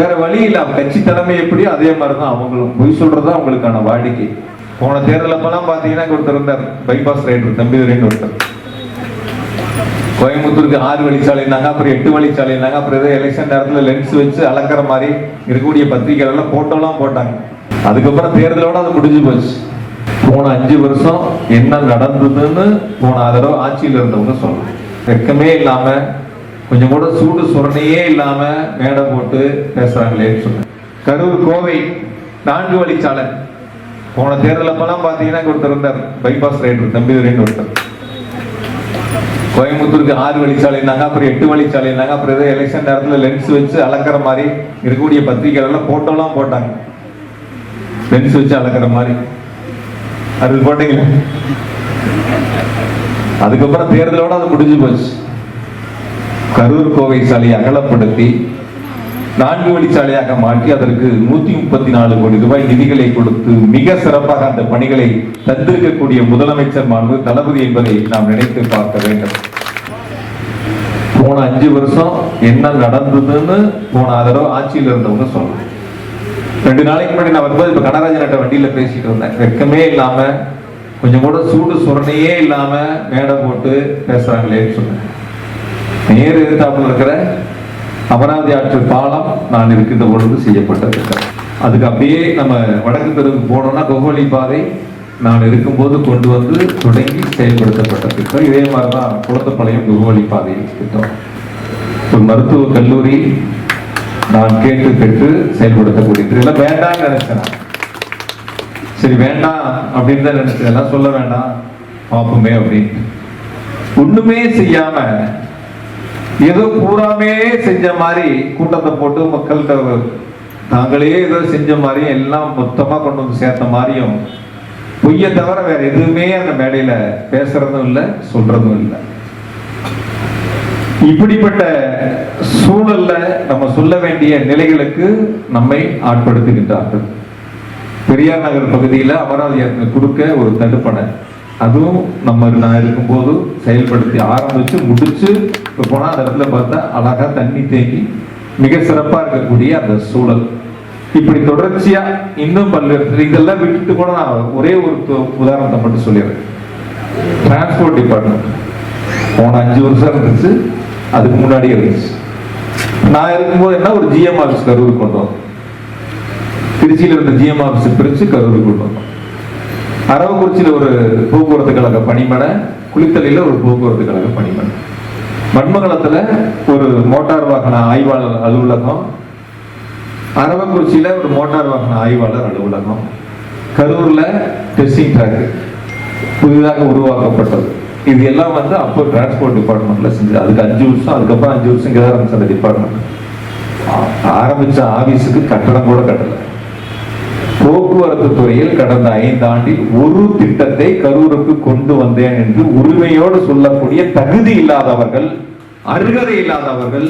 வேற வழி இல்ல. கட்சி தலைமை எப்படியோ அதே மாதிரிதான். அவங்களும் பொய் சொல்றதா அவங்களுக்கான வாடிக்கை. போன தேர்தல் அப்பெல்லாம் பாத்தீங்கன்னா ஒருத்தர் இருந்தார். பைபாஸ் ரைடர் தம்பிதுரைன்னு ஒருத்தர். கோயம்புத்தூருக்கு ஆறு வழிச்சாலைனாங்க அப்புறம் எட்டு வழிச்சாலைனாங்க அப்புறம் ஏதோ எலெக்ஷன் நேரத்துல லென்ஸ் வச்சு அளக்கிற மாதிரி இருக்கக்கூடிய பத்திரிகைகள் எல்லாம் போட்டோலாம் போட்டாங்க. அதுக்கப்புறம் தேர்தலோட அது முடிஞ்சு போச்சு. போன அஞ்சு வருஷம் என்ன நடந்ததுன்னு போன அதோட ஆட்சியில் இருந்தவங்க சொல்லணும் வெக்கமே இல்லாம கொஞ்சம் கூட சூடு சுரணையே இல்லாம மேடை போட்டு பேசுறாங்களேன்னு சொன்னேன். கரூர் கோவை நான்கு வழிச்சாலை. போன தேர்தல் அப்பெல்லாம் பாத்தீங்கன்னா ஒருத்தர் இருந்தார். பைபாஸ் ரைடர் தம்பிதுரைன்னு ஒருத்தர். கோயம்புத்தூருக்கு ஆறு வழிச்சாலைனாங்க அப்புறம் எட்டு வழிச்சாலைனாங்க அப்புறம் ஏதோ எலெக்ஷன் நேரத்துல லென்ஸ் வச்சு அளக்கிற மாதிரி இருக்கக்கூடிய பத்திரிகைகள்லாம் ஃபோட்டோலாம் போட்டோலாம் போட்டாங்க. லென்ஸ் வச்சு அளக்கிற மாதிரி. அது போட்டீங்களா? அதுக்கப்புறம் தேர்தலோட அது முடிஞ்சு போச்சு. கரூர் கோவை சாலையை அகலப்படுத்தி நான்கு வழிச்சாலையாக மாற்றி அதற்கு நூத்தி முப்பத்தி நாலு கோடி ரூபாய் நிதிகளை கொடுத்து மிக சிறப்பாக அந்த பணிகளை தந்திருக்கக்கூடிய முதலமைச்சர் மாண்பு தளபதி என்பதை நாம் நினைத்து பார்க்க வேண்டும். போன அஞ்சு வருஷம் என்ன நடந்ததுன்னு போன தடவை ஆட்சியில் இருந்தவங்க சொல்லணும். ரெண்டு நாளைக்கு முன்னாடி நான் வரும்போது இப்ப கனராஜன் வண்டியில பேசிட்டு இருந்தேன். வெக்கமே இல்லாம கொஞ்சம் கூட சூடு சுரணையே இல்லாம மேடை போட்டு பேசுறாங்களேன்னு சொன்னேன். நேர் எதிர்த்தாப்புல இருக்கிற அமராவதி ஆற்று பாலம் நான் இருக்கின்ற பொழுது செய்யப்பட்ட திட்டம் அதுக்கு அப்படியே நம்ம வடக்கு தெருவுக்கு போனோம்னா கோகோலி பாதை நான் இருக்கும்போது கொண்டு வந்து தொடங்கி செயல்படுத்தப்பட்ட திட்டம். இதே மாதிரிதான் குளத்தப்பாளையம் கோகோலி பாதை திட்டம். ஒரு மருத்துவ கல்லூரி நான் கேட்டு பெற்று செயல்படுத்தக்கூடிய இதெல்லாம் வேண்டாம்னு நினைச்சேன் சரி வேண்டாம் அப்படின்னு தான் நினைச்சேன். எல்லாம் சொல்ல வேண்டாம். பார்ப்போமே அப்படின்னு ஒண்ணுமே செய்யாம ஏதோ பூராமே செஞ்ச மாதிரி கூட்டத்தை போட்டு மக்கள்கிட்ட தாங்களே ஏதோ செஞ்ச மாதிரியும் எல்லாம் மொத்தமாக கொண்டு வந்து சேர்த்த மாதிரியும் பொய்ய தவிர வேற எதுவுமே அந்த மேடையில பேசுறதும் இல்லை சொல்றதும் இல்லை. இப்படிப்பட்ட சூழல்ல நம்ம சொல்ல வேண்டிய நிலைகளுக்கு நம்மை ஆட்படுத்துகின்றார்கள். பெரியார் நகர் பகுதியில் அமராவதி கொடுக்க ஒரு தடுப்பணை. அதுவும் நம்ம நான் இருக்கும்போது செயல்படுத்தி ஆரம்பித்து முடித்து இப்போ போனால் அந்த இடத்துல பார்த்தா அழகாக தண்ணி தேங்கி மிக சிறப்பாக இருக்கக்கூடிய அந்த சூழல். இப்படி தொடர்ச்சியாக இன்னும் பல்வேறு இதெல்லாம் விட்டுட்டு கூட நான் ஒரே ஒரு உதாரணத்தை மட்டும் சொல்லிடுறேன். டிரான்ஸ்போர்ட் டிபார்ட்மெண்ட் போன அஞ்சு வருஷம் இருந்துச்சு. அதுக்கு முன்னாடியே இருந்துச்சு. நான் இருக்கும்போது என்ன ஒரு ஜிஎம் ஆஃபீஸ் கரூர் கொண்டு வந்தோம். திருச்சியில் இருந்த ஜிஎம் ஆஃபீஸ் பிரித்து கரூர் கொண்டு வந்தோம். அரவக்குறிச்சியில் ஒரு போக்குவரத்து கழக பணிமனை குளித்தலையில் ஒரு போக்குவரத்து கழக பணிமனை. மண்மங்கலத்தில் ஒரு மோட்டார் வாகன ஆய்வாளர் அலுவலகம் அரவக்குறிச்சியில் ஒரு மோட்டார் வாகன ஆய்வாளர் அலுவலகம் கரூரில் டெஸ்டிங் ட்ராக் புதிதாக உருவாக்கப்பட்டது. இது எல்லாம் வந்து அப்போ டிரான்ஸ்போர்ட் டிபார்ட்மெண்ட்ல செஞ்சது. அதுக்கு அஞ்சு வருஷம் அதுக்கப்புறம் அஞ்சு வருஷம் இங்கே தான் இருந்துச்சு அந்த டிபார்ட்மெண்ட் ஆரம்பிச்ச ஆபீஸுக்கு கட்டடம் கூட கட்டலை. போக்குவரத்து துறையில் கடந்த ஐந்தாண்டில் ஒரு திட்டத்தை கரூருக்கு கொண்டு வந்தேன் என்று உரிமையோடு சொல்லக்கூடிய தகுதி இல்லாதவர்கள் அருகதை இல்லாதவர்கள்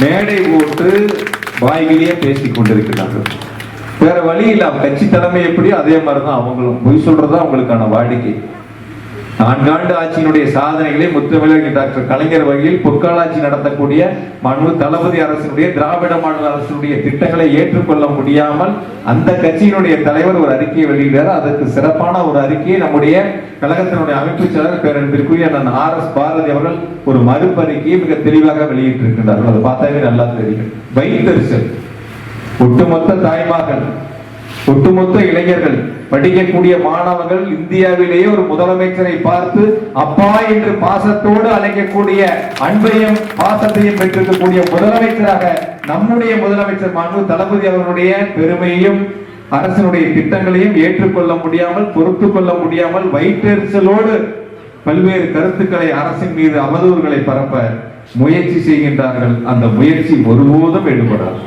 மேடை போட்டு வாய்கிலேயே பேசிக் கொண்டிருக்கிறார்கள். வேற வழி இல்லாம கட்சி தலைமை எப்படியோ அதே மாதிரிதான் அவங்களும். பொய் சொல்றதா அவங்களுக்கான வாடிக்கை. நான்காண்டு ஆட்சியினுடைய சாதனைகளை முத்துமிழர் டாக்டர் கலைஞர் வகையில் பொற்காலாட்சி நடத்தக்கூடிய மனு தளபதி அரசினுடைய திராவிட மாடல் அரசினுடைய திட்டங்களை ஏற்றுக்கொள்ள முடியாமல் அந்த கட்சியினுடைய தலைவர் ஒரு அறிக்கையை வெளியிட்டார் அதற்கு சிறப்பான ஒரு அறிக்கையை நம்முடைய கழகத்தினுடைய அமைப்பு செயலர் பேரன்பிற்குரிய நான் ஆர் எஸ் பாரதி அவர்கள் ஒரு மறுபறிக்கையை மிக தெளிவாக வெளியிட்டிருக்கின்றார்கள். அதை பார்த்தாவே நல்லா தெரியும். வைத்தறிச்சல். ஒட்டுமொத்த தாய்மார்கள் ஒட்டுமொத்த இளைஞர்கள் படிக்கக்கூடிய மாணவர்கள் இந்தியாவிலேயே ஒரு முதலமைச்சரை பார்த்து அப்பா என்று பாசத்தோடு அழைக்கக்கூடிய அன்பையும் பாசத்தையும் பெற்றிருக்கக்கூடிய முதலமைச்சராக நம்முடைய முதலமைச்சர் மாண்பு தளபதி அவர்களுடைய பெருமையையும் அரசனுடைய திட்டங்களையும் ஏற்றுக்கொள்ள முடியாமல் பொறுத்து கொள்ள முடியாமல் வயிற்றெரிச்சலோடு பல்வேறு கருத்துக்களை அரசின் மீது அவதூறுகளை பரப்ப முயற்சி செய்கின்றார்கள். அந்த முயற்சி ஒருபோதும் எடுபடாது.